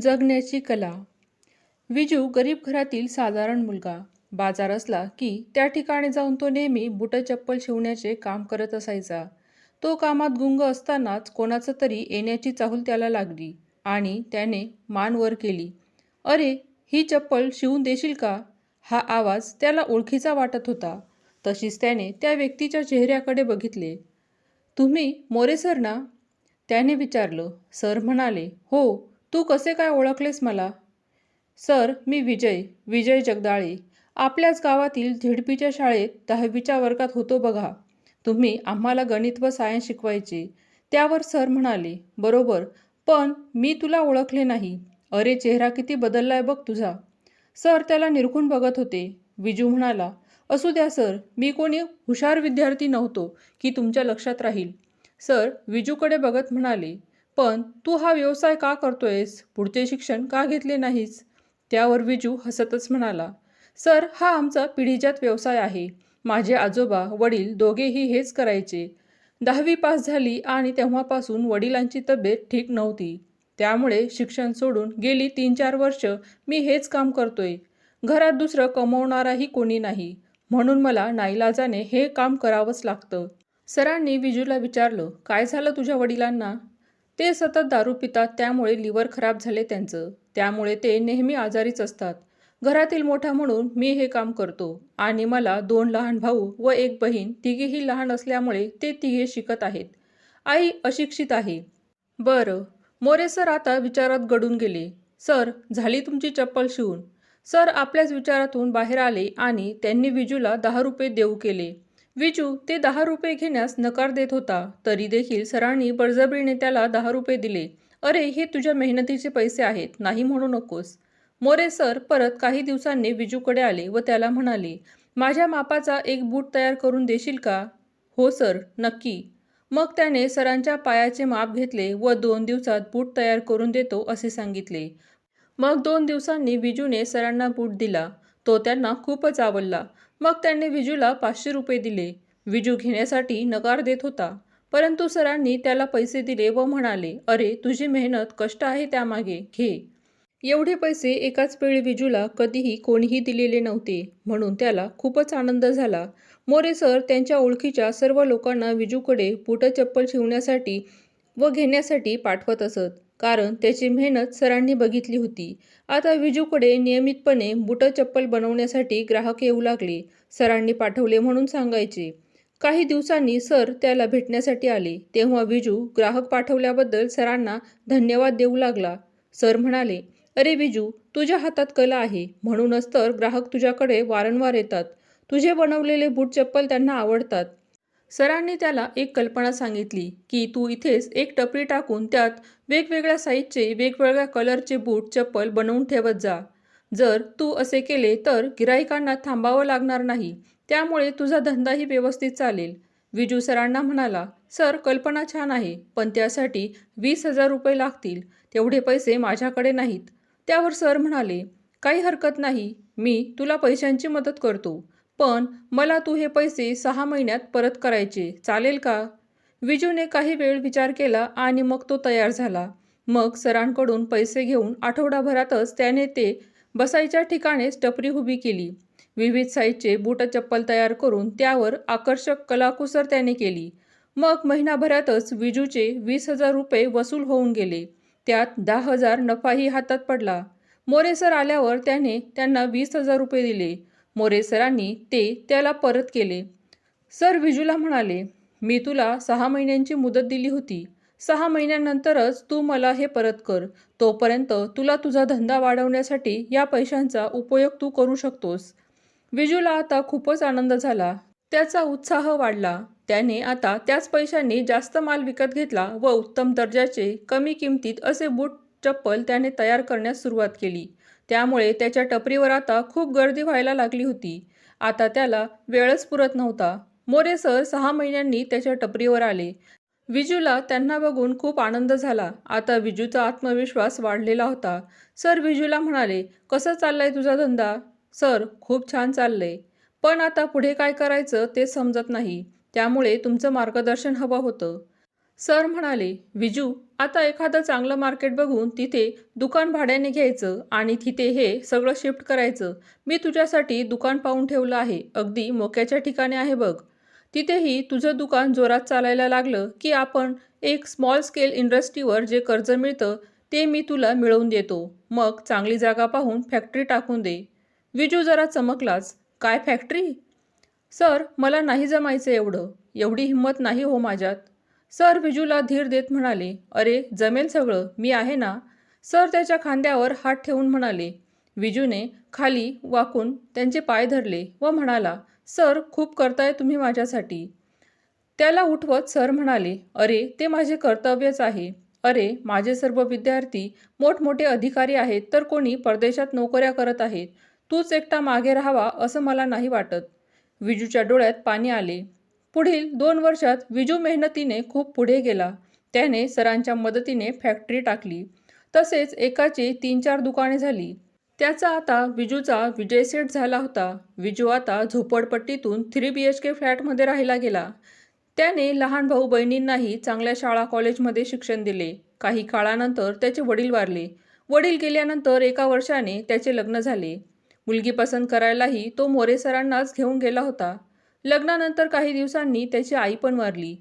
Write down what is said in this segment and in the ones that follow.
जगण्याची कला. विजू गरीब घरातील साधारण मुलगा. बाजार असला की त्या ठिकाणी जाऊन तो नेहमी बुटं चप्पल शिवण्याचे काम करत असायचा. तो कामात गुंग असतानाच कोणाचं तरी येण्याची चाहूल त्याला लागली आणि त्याने मान वर केली. अरे ही चप्पल शिवून देशील का? हा आवाज त्याला ओळखीचा वाटत होता. तशीच त्याने त्या व्यक्तीच्या चेहऱ्याकडे बघितले. तुम्ही मोरे सर ना? त्याने विचारलं. सर म्हणाले हो तू कसे काय ओळखलेस मला? सर मी विजय विजय जगदाळे. आपल्याच गावातील झिडपीच्या शाळेत दहावीच्या वर्गात होतो बघा. तुम्ही आम्हाला गणित व सायन्स शिकवायचे. त्यावर सर म्हणाले बरोबर पण मी तुला ओळखले नाही. अरे चेहरा किती बदललाय बघ तुझा. सर त्याला निरखून बघत होते. विजू म्हणाला असू द्या सर मी कोणी हुशार विद्यार्थी नव्हतो की तुमच्या लक्षात राहील. सर विजूकडे बघत म्हणाले पण तू हा व्यवसाय का करतोयस? पुढचे शिक्षण का घेतले नाहीस? त्यावर विजू हसतच म्हणाला सर हा आमचा पिढीजात व्यवसाय आहे. माझे आजोबा वडील दोघेही हेच करायचे. दहावी पास झाली आणि तेव्हापासून वडिलांची तब्येत ठीक नव्हती. त्यामुळे शिक्षण सोडून गेली तीन चार वर्ष मी हेच काम करतोय. घरात दुसरं कमवणाराही कोणी नाही. म्हणून मला नाईलाजाने हे काम करावंच लागतं. सरांनी विजूला विचारलं काय झालं तुझ्या वडिलांना? ते सतत दारू पितात त्यामुळे लिव्हर खराब झाले त्यांचं. त्यामुळे ते नेहमी आजारीच असतात. घरातील मोठा म्हणून मी हे काम करतो आणि मला दोन लहान भाऊ व एक बहीण तिघेही लहान असल्यामुळे ते तिघे शिकत आहेत. आई अशिक्षित आहे. बरं मोरे सर आता विचारात गडून गेले. सर झाली तुमची चप्पल शिवून? सर आपल्याच विचारातून बाहेर आले आणि त्यांनी विजूला दहा रुपये देऊ केले. विजू ते दहा रुपये घेण्यास नकार देत होता. तरी देखील सरांनी बळजबरीने त्याला दहा रुपये दिले. अरे हे तुझ्या मेहनतीचे पैसे आहेत नाही म्हणू नकोस. मोरे सर परत काही दिवसांनी विजूकडे आले व त्याला म्हणाले माझ्या मापाचा एक बूट तयार करून देशील का? हो सर नक्की. मग त्याने सरांच्या पायाचे माप घेतले व दोन दिवसात बूट तयार करून देतो असे सांगितले. मग दोन दिवसांनी विजूने सरांना बूट दिला. तो त्यांना खूपच आवडला. मग त्यांनी विजूला पाचशे रुपये दिले. विजू घेण्यासाठी नकार देत होता. परंतु सरांनी त्याला पैसे दिले व म्हणाले अरे तुझी मेहनत कष्ट आहे त्यामागे घे. एवढे पैसे एकाच वेळी विजूला कधीही कोणीही दिलेले नव्हते. म्हणून त्याला खूपच आनंद झाला. मोरे सर त्यांच्या ओळखीच्या सर्व लोकांना विजूकडे बुटं चप्पल शिवण्यासाठी व घेण्यासाठी पाठवत असत. कारण त्याची मेहनत सरांनी बघितली होती. आता विजूकडे नियमितपणे बुटं चप्पल बनवण्यासाठी ग्राहक येऊ लागले. सरांनी पाठवले म्हणून सांगायचे. काही दिवसांनी सर त्याला भेटण्यासाठी आले. तेव्हा विजू ग्राहक पाठवल्याबद्दल सरांना धन्यवाद देऊ लागला. सर म्हणाले अरे विजू तुझ्या हातात कला आहे. म्हणूनच तर ग्राहक तुझ्याकडे वारंवार येतात. तुझे बनवलेले बूट चप्पल त्यांना आवडतात. सरांनी त्याला एक कल्पना सांगितली की तू इथेच एक टपरी टाकून त्यात वेगवेगळ्या साईजचे वेगवेगळ्या कलरचे बूट चप्पल बनवून ठेवत जा. जर तू असे केले तर गिराईकांना थांबावं लागणार नाही. त्यामुळे तुझा धंदाही व्यवस्थित चालेल. विजू सरांना म्हणाला सर कल्पना छान आहे पण त्यासाठी वीस हजार रुपये लागतील. तेवढे पैसे माझ्याकडे नाहीत. त्यावर सर म्हणाले काही हरकत नाही. मी तुला पैशांची मदत करतो. पण मला तू हे पैसे सहा महिन्यात परत करायचे चालेल का? विजूने काही वेळ विचार केला आणि मग तो तयार झाला. मग सरांकडून पैसे घेऊन आठवडाभरातच त्याने ते बसायच्या ठिकाणीच टपरी उभी केली. विविध साईजचे बूट चप्पल तयार करून त्यावर आकर्षक कलाकुसर त्याने केली. मग महिनाभरातच विजूचे वीस हजार रुपये वसूल होऊन गेले. त्यात दहा हजार नफाही हातात पडला. मोरे सर आल्यावर त्याने त्यांना वीस हजार रुपये दिले. मोरे सरांनी ते त्याला परत केले. सर विजूला म्हणाले मी तुला सहा महिन्यांची मुदत दिली होती. सहा महिन्यानंतरच तू मला हे परत कर. तोपर्यंत तुला तुझा धंदा वाढवण्यासाठी या पैशांचा उपयोग तू करू शकतोस. विजूला आता खूपच आनंद झाला. त्याचा उत्साह वाढला. त्याने आता त्याच पैशांनी जास्त माल विकत घेतला व उत्तम दर्जाचे कमी किमतीत असे बूट चप्पल त्याने तयार करण्यास सुरुवात केली. त्यामुळे त्याच्या टपरीवर आता खूप गर्दी व्हायला लागली होती. आता त्याला वेळच पुरत नव्हता. मोरे सर सहा महिन्यांनी त्याच्या टपरीवर आले. विजूला त्यांना बघून खूप आनंद झाला. आता विजूचा आत्मविश्वास वाढलेला होता. सर विजूला म्हणाले कसं चाललंय तुझा धंदा? सर खूप छान चाललंय. पण आता पुढे काय करायचं ते समजत नाही. त्यामुळे तुमचं मार्गदर्शन हवं होतं. सर म्हणाले विजू आता एखादं चांगलं मार्केट बघून तिथे दुकान भाड्याने घ्यायचं आणि तिथे हे सगळं शिफ्ट करायचं. मी तुझ्यासाठी दुकान पाहून ठेवलं आहे. अगदी मोक्याच्या ठिकाणी आहे बघ. तिथेही तुझं दुकान जोरात चालायला लागलं की आपण एक स्मॉल स्केल इंडस्ट्रीवर जे कर्ज मिळतं ते मी तुला मिळवून देतो. मग चांगली जागा पाहून फॅक्टरी टाकून दे. विजू जरा चमकलाच. काय फॅक्टरी सर मला नाही जमायचं एवढं. एवढी हिंमत नाही हो माझ्यात. सर विजूला धीर देत म्हणाले अरे जमेल सगळं मी आहे ना? सर त्याच्या खांद्यावर हात ठेवून म्हणाले विजूने खाली वाकून त्यांचे पाय धरले व म्हणाला सर खूप करताय तुम्ही माझ्यासाठी. त्याला उठवत सर म्हणाले अरे ते माझे कर्तव्यच आहे. अरे माझे सर्व विद्यार्थी मोठमोठे अधिकारी आहेत तर कोणी परदेशात नोकऱ्या करत आहेत. तूच एकटा मागे राहावा असं मला नाही वाटत. विजूच्या डोळ्यात पाणी आले. पुढील दोन वर्षात विजू मेहनतीने खूप पुढे गेला. त्याने सरांच्या मदतीने फॅक्टरी टाकली. तसेच एकाची तीन चार दुकाने झाली. त्याचा आता विजूचा विजय सेट झाला होता. विजू आता झोपडपट्टीतून थ्री बी एच के फ्लॅटमध्ये राहायला गेला. त्याने लहान भाऊ बहिणींनाही चांगल्या शाळा कॉलेजमध्ये शिक्षण दिले. काही काळानंतर त्याचे वडील वारले. वडील गेल्यानंतर एका वर्षाने त्याचे लग्न झाले. मुलगी पसंत करायलाही तो मोरे सरांनाच घेऊन गेला होता. लग्नानंतर काही दिवसांनी त्याची आई पण वारली.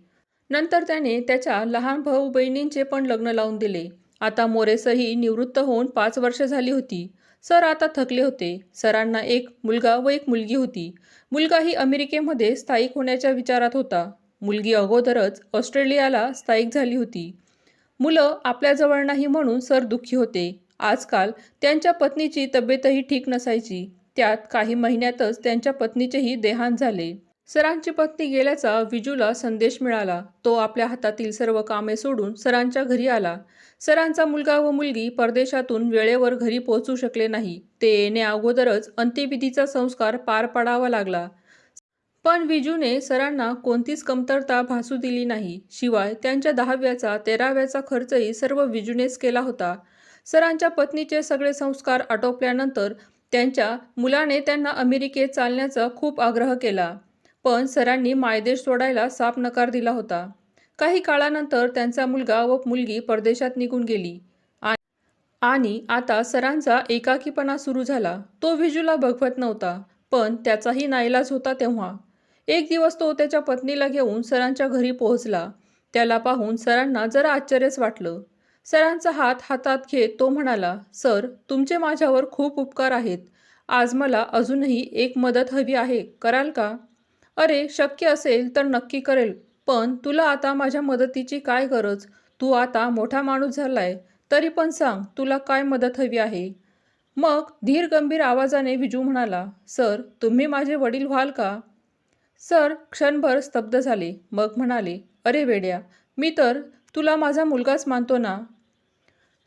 नंतर त्याने त्याच्या लहान भाऊ बहिणींचे पण लग्न लावून दिले. आता मोरेसही निवृत्त होऊन पाच वर्ष झाली होती. सर आता थकले होते. सरांना एक मुलगा व एक मुलगी होती. मुलगाही अमेरिकेमध्ये स्थायिक होण्याच्या विचारात होता. मुलगी अगोदरच ऑस्ट्रेलियाला स्थायिक झाली होती. मुलं आपल्याजवळ नाही म्हणून सर दुःखी होते. आजकाल त्यांच्या पत्नीची तब्येतही ठीक नसायची. त्यात काही महिन्यातच त्यांच्या पत्नीचेही देहांत झाले. सरांची पत्नी गेल्याचा विजूला संदेश मिळाला. तो आपल्या हातातील सर्व कामे सोडून सरांच्या घरी आला. सरांचा मुलगा व मुलगी परदेशातून वेळेवर घरी पोहोचू शकले नाही. ते येणे अगोदरच अंत्यविधीचा संस्कार पार पाडावा लागला. पण विजूने सरांना कोणतीच कमतरता भासू दिली नाही. शिवाय त्यांच्या दहाव्याचा तेराव्याचा खर्चही सर्व विजूनेच केला होता. सरांच्या पत्नीचे सगळे संस्कार आटोपल्यानंतर त्यांच्या मुलाने त्यांना अमेरिकेत चालण्याचा खूप आग्रह केला. पण सरांनी मायदेश सोडायला साफ नकार दिला होता. काही काळानंतर त्यांचा मुलगा व मुलगी परदेशात निघून गेली. आ- आणि आता सरांचा एकाकीपणा सुरू झाला. तो विजूला बघवत नव्हता पण त्याचाही नाईलाज होता तेव्हा. एक दिवस तो त्याच्या पत्नीला घेऊन सरांच्या घरी पोहोचला. त्याला पाहून सरांना जरा आश्चर्यच वाटलं. सरांचा हात हातात घेत तो म्हणाला सर तुमचे माझ्यावर खूप उपकार आहेत. आज मला अजूनही एक मदत हवी आहे. कराल का? अरे शक्य असेल तर नक्की करेल. पण तुला आता माझ्या मदतीची काय गरज? तू आता मोठा माणूस झालाय तरी पण सांग तुला काय मदत हवी आहे? मग धीर गंभीर आवाजाने विजू म्हणाला सर तुम्ही माझे वडील व्हाल का? सर क्षणभर स्तब्ध झाले. मग म्हणाले अरे वेड्या मी तर तुला माझा मुलगाच मानतो ना.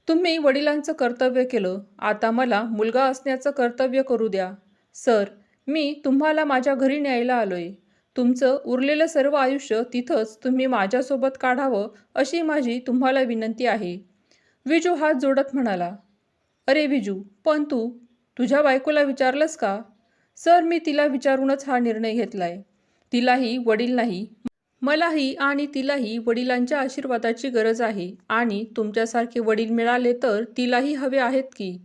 तुम्ही वडिलांचं कर्तव्य केलं. आता मला मुलगा असण्याचं कर्तव्य करू द्या. सर मी तुम्हाला माझ्या घरी न्यायला आलोय. तुमचं उरलेलं सर्व आयुष्य तिथंच तुम्ही माझ्यासोबत काढावं अशी माझी तुम्हाला विनंती आहे. विजू हात जोडत म्हणाला. अरे विजू पण तू तुझ्या बायकोला विचारलंस का? सर मी तिला विचारूनच हा निर्णय घेतलाय. तिलाही वडील नाही. मलाही आणि तिलाही वडिलांच्या आशीर्वादाची गरज आहे आणि तुमच्यासारखे वडील मिळाले तर तिलाही हवे आहेत की?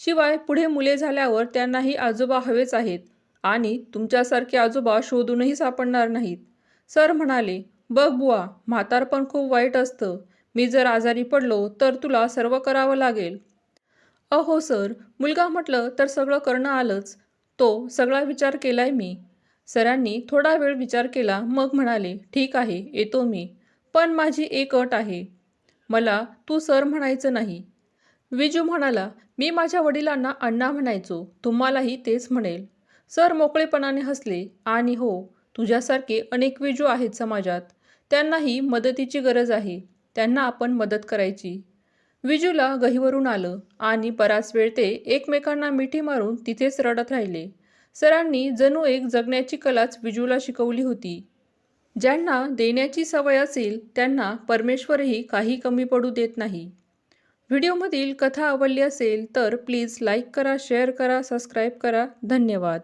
शिवाय पुढे मुले झाल्यावर त्यांनाही आजोबा हवेच आहेत. आणि तुमच्यासारखे आजोबा शोधूनही सापडणार नाहीत. सर म्हणाले बघ बुवा म्हातारपण खूप वाईट असतं. मी जर आजारी पडलो तर तुला सर्व करावं लागेल. अहो सर मुलगा म्हटलं तर सगळं करणं आलंच. तो सगळा विचार केलाय मी. सरांनी थोडा वेळ विचार केला मग म्हणाले ठीक आहे येतो मी. पण माझी एक अट आहे. मला तू सर म्हणायचं नाही. विजू म्हणाला मी माझ्या वडिलांना अण्णा म्हणायचो. तुम्हालाही तेच म्हणेल. सर मोकळेपणाने हसले. आणि हो तुझ्यासारखे अनेक विजू आहेत समाजात. त्यांनाही मदतीची गरज आहे. त्यांना आपण मदत करायची. विजूला गहीवरून आलं. आणि बराच वेळ ते एकमेकांना मिठी मारून तिथेच रडत राहिले. सरांनी जणू एक जगण्याची कलाच विजूला शिकवली होती. ज्यांना देण्याची सवय असेल त्यांना परमेश्वरही काही कमी पडू देत नाही. व्हिडिओमधील कथा आवडली असेल तर प्लीज लाईक करा शेअर करा सबस्क्राईब करा. धन्यवाद.